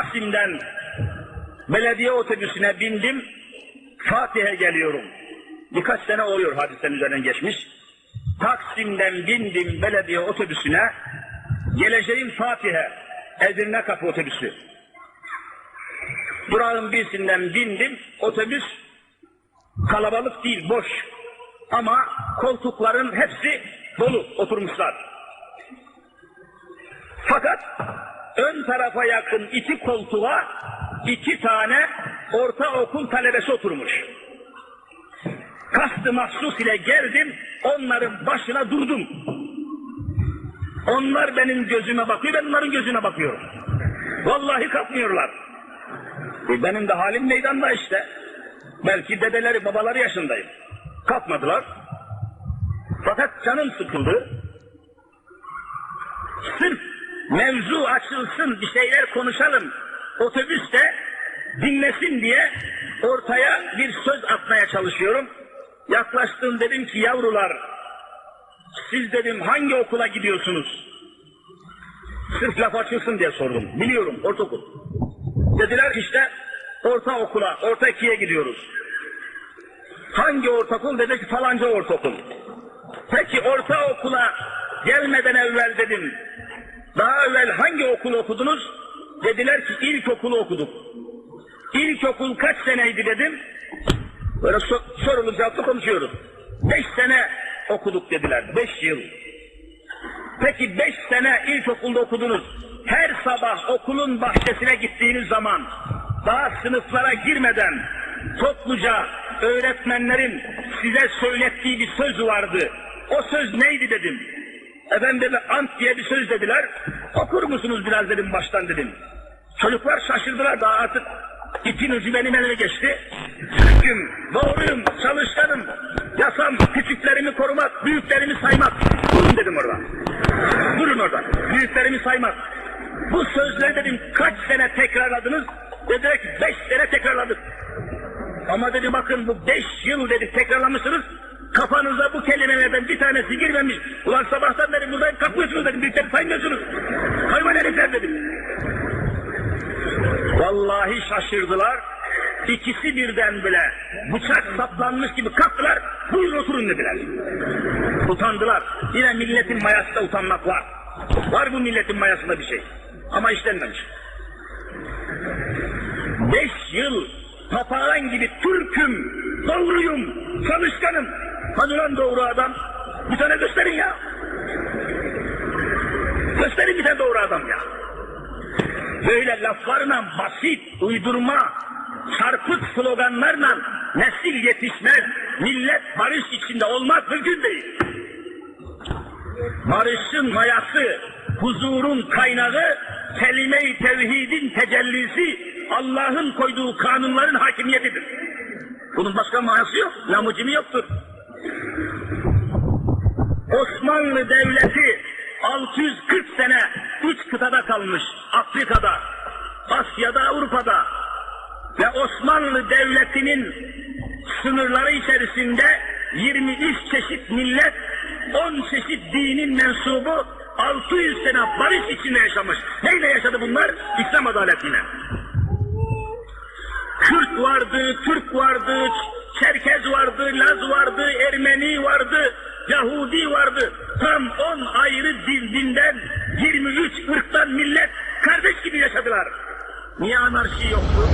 Taksim'den belediye otobüsüne bindim. Fatih'e geliyorum. Birkaç sene oluyor hadisenin üzerinden geçmiş. Taksim'den bindim belediye otobüsüne. Geleceğim Fatih'e. Edirne kapı otobüsü. Durağın birisinden bindim. Otobüs kalabalık değil, boş. Ama koltukların hepsi dolu oturmuşlar. Fakat ön tarafa yakın iki koltuğa iki tane ortaokul talebesi oturmuş. Kastı mahsus ile geldim, onların başına durdum. Onlar benim gözüme bakıyor, ben onların gözüne bakıyorum. Vallahi kalkmıyorlar. E benim de halim meydanda işte. Belki dedeleri, babaları yaşındayım. Kalkmadılar. Fakat canım sıkıldı. Sırf mevzu açılsın, bir şeyler konuşalım. Otobüste dinlesin diye ortaya bir söz atmaya çalışıyorum. Yaklaştım dedim ki yavrular, siz dedim hangi okula gidiyorsunuz? Sırf laf açılsın diye sordum. Biliyorum ortaokul. Dediler işte ortaokula, orta ikiye gidiyoruz. Hangi ortaokul? Dedi ki falanca ortaokul. Peki ortaokula gelmeden evvel dedim. Daha evvel hangi okul okudunuz? Dediler ki ilkokulu okuduk. İlkokul kaç seneydi dedim. Böyle so- sorulu konuşuyoruz. Beş sene okuduk dediler. Beş yıl. Peki beş sene ilkokulda okudunuz. Her sabah okulun bahçesine gittiğiniz zaman daha sınıflara girmeden topluca öğretmenlerin size söylettiği bir söz vardı. O söz neydi dedim. Efendim dedi, ant diye bir söz dediler. Okur musunuz biraz dedim baştan dedim. Çocuklar şaşırdılar daha artık ipin ucu benim elime geçti. Türk'üm, doğruyum, çalışkanım, yasam, küçüklerimi korumak, büyüklerimi saymak. Durun dedim orada. Durun orada. Büyüklerimi saymak. Bu sözleri dedim kaç sene tekrarladınız? Dediler ki beş sene tekrarladık. Ama dedi bakın bu beş yıl dedi tekrarlamışsınız. Kafanıza bu kelimelerden bir tanesi girmemiş. Ulan sabahtan beri buradayım kalkmıyorsunuz dedim. Büyükleri saymıyorsunuz. Hayvan herifler dedim. Vallahi şaşırdılar. İkisi birden bile bıçak saplanmış gibi kalktılar. Buyurun oturun dediler. Utandılar. Yine milletin mayasında utanmak var. Var bu milletin mayasında bir şey. Ama işlenmemiş. Beş yıl papağan gibi Türk'üm, doğruyum, çalışkanım. Hadi lan doğru adam. Bir tane gösterin ya. Gösterin bir tane doğru adam ya. Böyle laflarla basit, uydurma, çarpık sloganlarla nesil yetişmez. Millet barış içinde olmak mümkün değil. Barışın mayası, huzurun kaynağı, kelime-i tevhidin tecellisi, Allah'ın koyduğu kanunların hakimiyetidir. Bunun başka mayası yok, lamucimi yoktur. Osmanlı Devleti 640 sene üç kıtada kalmış. Afrika'da, Asya'da, Avrupa'da. Ve Osmanlı Devleti'nin sınırları içerisinde 23 çeşit millet, 10 çeşit dinin mensubu 600 sene barış içinde yaşamış. Neyle yaşadı bunlar? İslam adaletiyle. Kürt vardı, Türk vardı, Çerkez vardı, Laz vardı, Ermeni vardı, Yahudi vardı. Tam 10 ayrı din, dinden 23 ırktan millet kardeş gibi yaşadılar. Niye anarşi yoktu?